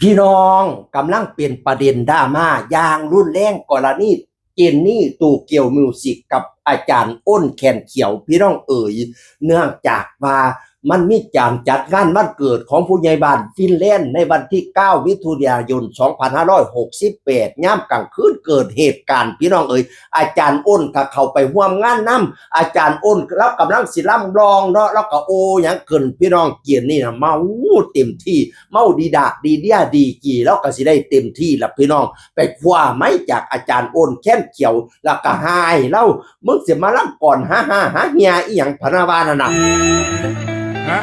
พี่น้องกำลังเป็นประเด็นดราม่าอย่างรุนแรงกรณีเจนนี่ตูเกียวมิวสิกกับอาจารย์อ้นแคนเขียวพี่น้องเอ๋ยเนื่องจากว่า มันมีการจัดงานวันเกิดของผู้ใหญ่บ้านฟินแลนด์ในวันที่ 9 มิถุนายน 2568 ย่ามกลางคืนเกิดเหตุการณ์พี่น้องเอ๋ยอาจารย์อ้นก็เข้าไปร่วมงานนํอาจารย์อ้นแล้วกำลังสิล่ำรองเนาะแล้วก็โอหยังเกินพี่น้องเกียรนี่นะเมาเต็มที่เมาดีดากดีเดียดีกีแล้วก็สิได้เต็มที่ละพี่น้อง ไปคว้าไม้จากอาจารย์โอนแค้นเขียวแล้วก็หายเล่ามึงเสียมาล่ำก่อนฮ่าฮ่าฮ่าเฮียอีหยังพนาวานะนะ ฮะ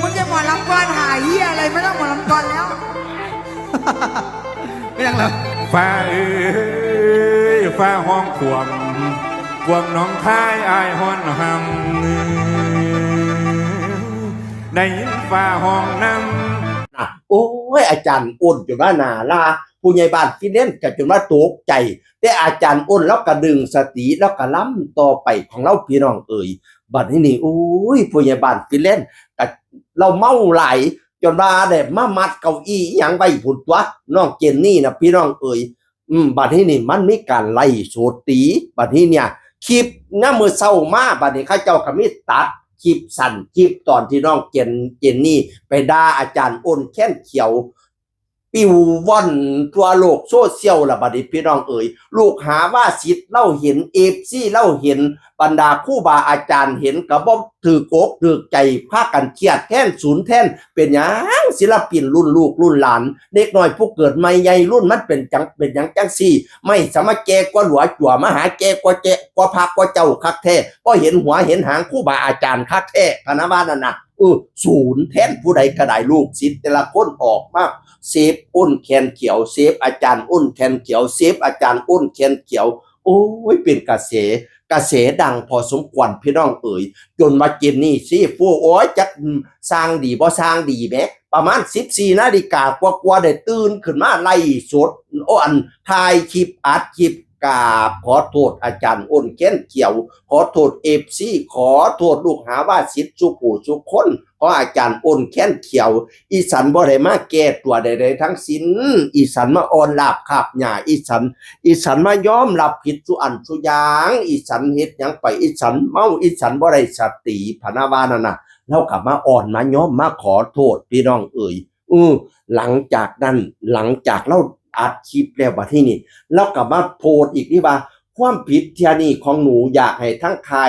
มึงจะหมอลำกรหายเฮียอะไรไม่ต้องหมอลำกรแล้ว ไม่ยังเหรอฟ้าเอ้ยฟ้าห้องขวมกวงหน้องคายอายห้อนหำในยินฟ้าห้องน้ำนะโอ้ยอาจารย์โอนจนว่าหนาลา ผู้ใหญ่บ้านฟินแลนด์ก็จนว่าตกใจ แต่อาจารย์อ้นแล้วก็ดึงสติแล้วก็ล้ำต่อไปของเราพี่น้องเอ่ยบัดนี้นี่โอ้ยผู้ใหญ่บ้านฟินแลนด์ก็เราเมาไหลจนว่าได้มามัดเก้าอี้อหยังไว้ผุดตัวน้องเจนนี่นะพี่น้องเอ่ยอืมบัดนี้นี่มันมีการไล่โสตีบัดนี้เนี่ยคลิปหน้ามือเศร้ามาบัดนี้ข้าเจ้าก็มีตัดคลิปสั่นคลิปตอนที่น้องเจนเจนนี่ ไปด่าอาจารย์อ้นแค้นเขียว ปิวว่อนตัวโลกโซเชียลละบัดนี้พี่น้องเอ๋ยลูกหาว่าสิทธิ์เล่าเห็นเอฟซีเล่าเห็นบรรดาคู่บาอาจารย์เห็นกระบอกถือกกถือใจพากันเครียดแท่นศูนย์แท่นเป็นยังศิลปินรุ่นลูกรุ่นหลานเด็กน้อยผู้เกิดใหม่ใหญ่รุ่นมันเป็นจังเป็นหยังจังซี่ ไม่สามารถแกกว่าหลวจั่วมหาแกกว่าแจกว่าพักกว่าเจ้าคักแท้ก็เห็นหัวเห็นหางคู่บาอาจารย์คักแท้พนะว่านั่นนะเออศูนย์แท่นผู้ใดก็ไดลูกศิษย์แต่ละคนออกมาก เซฟอ้นแคนเขียวเซฟอาจารย์อ้นแคนเขียวเซฟอาจารย์อ้นแคนเขียว โอ้ยเป็นกระแสกระแสดังพอสมควรพี่น้องเอ๋ยจนมาเจนนี่ซีฟูโอ้ยจักสร้างดีบ่สร้างดีแมประมาณสิบสี่นาฬิกากว่าๆได้ตื่นขึ้นมาไล่สดโอ้อันถ่ายคลิปอัดคลิป กราบขอโทษอาจารย์อ้นแคนเขียว ขอโทษเอฟซีขอโทษลูกหาว่าสิทธิ์สุผู้สุคนขออาจารย์อ้นแค้นเขียว อีสันบ่ได้มาแก้ตัวใดๆทั้งสิ้น อีสันมาอ่อนลาบขาบหญ้าอีสัน อีสันมายอมรับผิดสุอันสุยาง อีสันเฮ็ดยังไปอีสันเมาอีสันบ่ได้สติพนาวานั่นน่ะแล้วกลับมาอ่อนมายอมมาขอโทษพี่น้องเอ่ยอือหลังจากนั้นหลังจากเรา อัดคลิปแล้วบัดที่นี่เรากลับมาโพสอีกที่ว่า ความผิดเทียนี่ของหนูอยากให้ทั้งใคร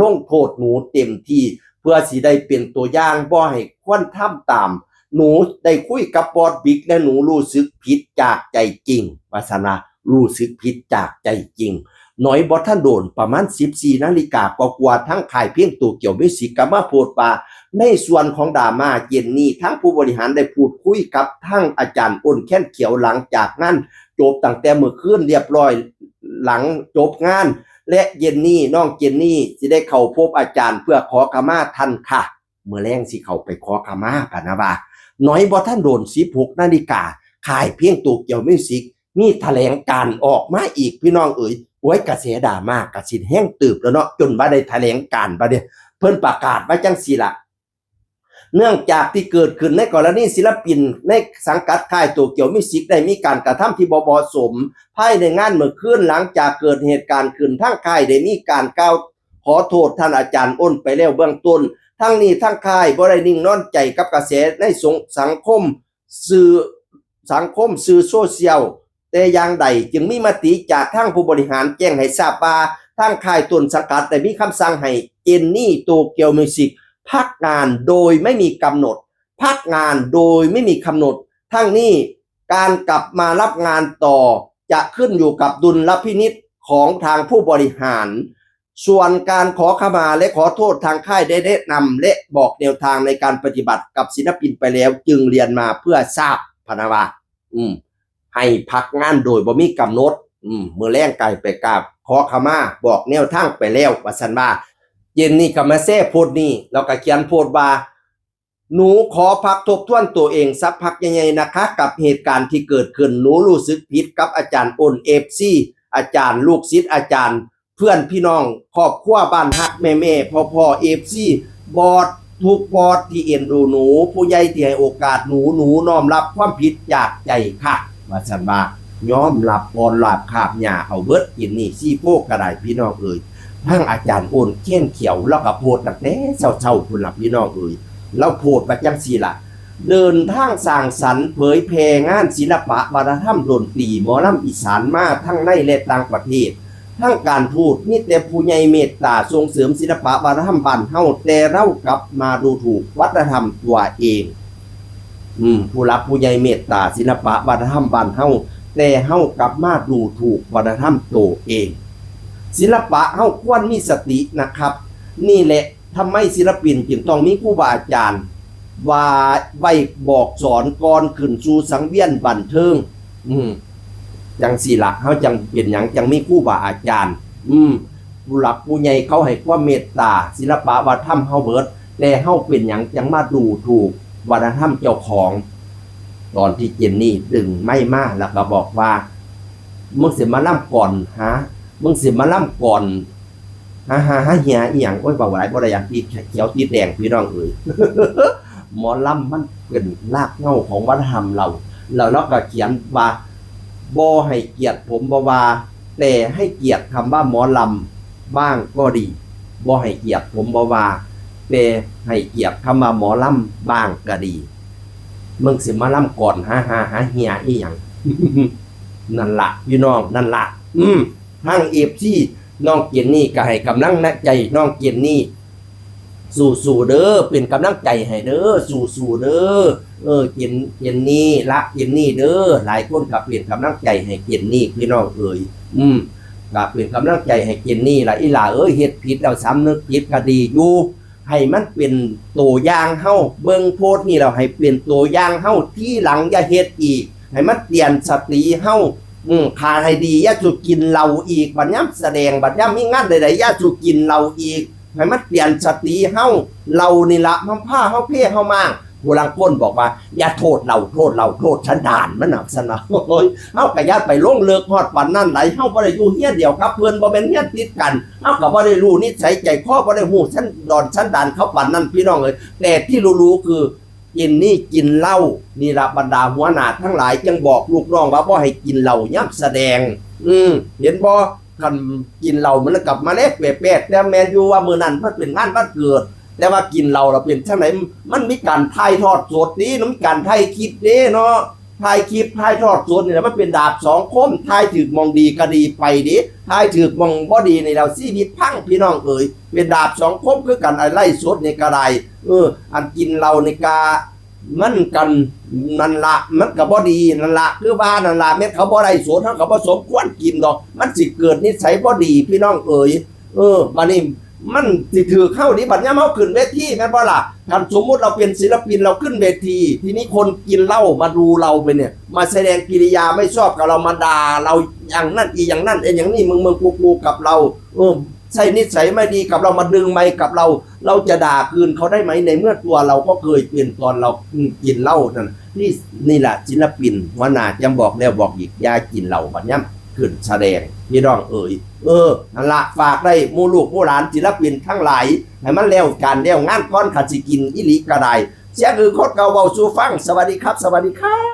ลงโทษหนูเต็มที่เพื่อสิได้เป็นตัวอย่างบ่ให้ควรทำตาม หนูได้คุยกับบอดบิ๊กและหนูรู้สึกผิดจากใจจริงวาสนารู้สึกผิดจากใจจริง หน่อยบอท่านโดนประมาณ 14นาฬิกากว่าทั้งขายเพียงตัวเกี่ยวมิวสิกกับมาโพดปาในส่วนของดราม่าเย็นนี้ทั้งผู้บริหารได้พูดคุยกับทั้งอาจารย์อ้นแค้นเขียวหลังจากนั้นจบตั้งแต่เมื่อคืนเรียบร้อยหลังจบงาน และเย็นนี้น้องเจนนี่สิได้เข้าพบอาจารย์เพื่อขอขมาท่านค่ะ เมื่อแรงสิเขาไปขอขมาพะนะว่าน้อยบ่ท่านโดน16นาฬิกาขายเพียงตัวเกี่ยวมิวสิกมีแถลงการออกมาอีกพี่น้องเอ๋ย โอ้ยกระแสด่ามากกระสินแห้งตืบแล้วเนาะจนว่าได้แถลงการบ่เนี่ยเพิ่นประกาศไว้จังซี่ล่ะเนื่องจากที่เกิดขึ้นในกรณีศิลปิน ในสังกัดค่ายตัวเกี่ยวมิสิกได้มีการกระทำที่บเหมาะสมภายในงานเมื่อคืนหลังจากเกิดเหตุการณ์ขึ้นทั้งค่ายได้มีการกล่าวขอโทษท่านอาจารย์อ้นไปแล้วเบื้องต้น ทั้งนี้ทั้งค่ายบ่ได้นิ่งนอนใจกับกระแสในสังคมสื่อสังคมสื่อโซเชียล แต่อย่างใดจึงมีมติจากทางผู้บริหารแจ้งให้ทราบว่าทางค่ายต้นสังกัดได้มีคำสั่งให้เจนนี่โตเกียวมิวสิกพักงานโดยไม่มีกำหนด พักงานโดยไม่มีกำหนด ทั้งนี้การกลับมารับงานต่อจะขึ้นอยู่กับดุลพินิษของทางผู้บริหาร ส่วนการขอขมาและขอโทษทางค่ายได้แนะนำและบอกแนวทางในการปฏิบัติกับศิลปินไปแล้ว จึงเรียนมาเพื่อทราบพนาวาอืม ให้พักงานโดยบ่มีกำหนดเมื่อแรงไก่ไปกราบขอขมาบอกแนวทางไปแล้วว่าซั่นว่า เย็นนี้ก็มาแซ่โพดนี่แล้วก็เขียนโพดว่าหนูขอพักทบทวนตัวเองสักพักยังไงนะคะ กับเหตุการณ์ที่เกิดขึ้นหนูรู้สึกผิดกับอาจารย์โอนเอฟซีอาจารย์ลูกศิษย์อาจารย์ เพื่อนพี่น้องครอบครัวบ้านฮักแม่แม่พ่อพ่อเอฟซีบอดทุกบอดที่เอ็นดูหนู ผู้ใหญ่ที่ให้โอกาสหนูหนูน้อมรับความผิดจากใจค่ะ ว่าสันว่าย้อมรับออนหลับขาบหญ้าเอาเบิดกินนี่ซี่โพกกระไดพี่น้องเอ่ยทั้งอาจารย์โอนเขี้ยนเขียวแล้วก็โพดตั้งแต่เช้าๆพุ่นล่ะพี่น้องเอ่ยแล้วโพดว่าจังซี่ล่ะเดินทางสร้างสรรค์เผยแพร่งานศิลปะวัฒนธรรมดนตรีหมอลำอีสานมาทั้งในและต่างประเทศทั้งการพูดมีแต่ผู้ใหญ่เมตตาส่งเสริมศิลปะวัฒนธรรมบ้านเฮาแต่เรากลับมาดูถูกวัฒนธรรมตัวเอง อืมผู้รับผู้ใหญ่เมตตาศิลปะวัฒนธรรมบ้านเฮาแต่เฮากลับมาดูถูกวัฒนธรรมตัวเอง ศิลปะเฮาควรมีสตินะครับ นี่แหละทำไมศิลปินจึงต้องมีครูบาอาจารย์ว่าไว้บอกสอนก่อนขึ้นสู่สังเวียนบันเทิง อืมจังสี่ละเขาจังเป็นหยังจังมีครู่บาอาจารย์ อืมผู้หลักผู้ใหญ่เขาให้ความเมตตาศิลปะวัฒนธรรมเฮาเบิดแต่เฮาเป็นหยังจังมาดูถูก วัฒนธรรมเจ้าของ ตอนที่เจนนี่ดึงไม่มาแล้วก็บอกว่ามึงสิมาล่ำก่อนฮะมึงสิมาล่ำก่อนฮ่าฮ่าฮ่าเฮียอีหยังโอ้ยบ่าวไหลบ่ได้อย่างที่เขียวตีแดงพี่น้องเอ้ยหมอล่ำมันเป็นรากเหง้าของวัฒนธรรมเราแล้วเราก็เขียนว่าบ่ให้เกียรติผมบ่ว่าแต่ให้เกียรติคำว่าหมอลำบ้างก็ดีบ่ให้เกียรติผมบ่ว่า แต่ให้เกียรติคำว่าหมอลำบ้างก็ดี มึงสิมาลำก่อนฮาฮาฮาเฮียอีหยังนั่นละพี่น้องนั่นละอืมทางเอฟซีน้องเกียนนี่ก็ให้กำลังนะใจน้องเกียนนี่ สู่สู่เด้อเป็นกำลังใจให้เด้อสู่สู่เด้อเออเจนเจนนี่ละเจนนี่เด้อหลายคนก็เป็นกำลังใจให้เจนนี่พี่น้องเอ่ยอืมก็เป็นกำลังใจให้เจนนี่ละอีหล่าเอ้ยเฮ็ดผิดแล้วสำนึกผิดก็ดีอยู่ ให้มันเป็นตัวอย่างเฮาเบิ่งโพสต์นี่เราให้เป็นตัวอย่างเฮาที่หลังอย่าเฮ็ดอีก ให้มันเปลี่ยนสติเฮาอืมขาให้ดีอย่าสุกินเราอีกบัดย้ำแสดงบัดย้ำมีงานใดๆอย่าสุกินเราอีกให้มันเปลี่ยนสติเฮาเรานี่ละมันผ้าเฮาเพ่เฮามาก โบราณก้นบอกว่า อย่าโทษเราโทษเราโทษฉันด่านมันหนักสนะโอ้ยเฮากระยาไปลงเลิกฮอดปันนั่นไหลเฮาบ่ได้อยู่เฮียเดียวครับ เพื่อนบ่แม่นเฮียติดกันเฮาก็บ่ได้รู้นิสัยใจคอบ่ได้ฮู้ฉันดอนฉันด่านเขาปันนั่นพี่น้องเอ้ยแต่ที่รู้ๆคือกินนี่กินเหล้านี่ละบรรดาหัวหน้าทั้งหลายจึงบอกลูกน้องว่าบ่ให้กินเหล้าย่ํแสดง อืมเห็นบ่กันกินเหล้ามันกลับมาเล็กแปดแต่แมนอยู่ว่ามือนั้นมันเป็นงานวันเกิด แต่ว่ากินเหล้าเราเป็นช่างไหนมันมีการถ่ายทอดสดนี้น้ำการถ่ายคลิปนี้เนาะถ่ายคลิปถ่ายทอดสดนี่แหละมันเป็นดาบสองคมถ่ายถือมองดีก็ดีไปดิถ่ายถือมองบ่ดีในเราชีวิตพังพี่น้องเอ๋ยเป็นดาบสองคมคือกันไอ้ไล่สดในกระไดเออ อันกินเหล้าในกามันกันนั่นละมันก็บ่ดีนั่นละคือว่านั่นละแม้เขาบ่ได้สวนเขาก็บ่สมควรกินดอก มันสิเกิดนิสัยบ่ดีพี่น้องเอ๋ยเออบัดนี้ มันสิถือเข้านี้บัดยามเฮาขึ้นเวทีแม่นบ่ล่ะถ้าสมมุติเราเป็นศิลปินเราขึ้นเวที ทีนี้คนกินเหล้ามาดูเราไปเนี่ย มาแสดงกิริยาไม่ชอบกับเรามาด่าเราอย่างนั้นอีอย่างนั้นเอ็นอย่างนี้มึงมึงกูกูกับเราเออใช่นิสัยไม่ดีกับเรามาดึงไม่กับเรา เราจะด่าคืนเขาได้ไหมในเมื่อตัวเราก็เคยเป็นตอนเรากินเหล้านั่นนี่นี่แหละศิลปินหัวหน้าจำบอกแล้วบอกอีกยากินเหล้าบัดย้ำขึ้นแสดง พี่น้องเอ่ยเออนั่นละฝากได้มูลูกมูหลานศิลปินทั้งหลายให้มันแล้วการแล้วงานก้อนขัดสิกินอิลิกระไดเสียคือโคตรเก่าเบาสูฟังสวัสดีครับ สวัสดีครับ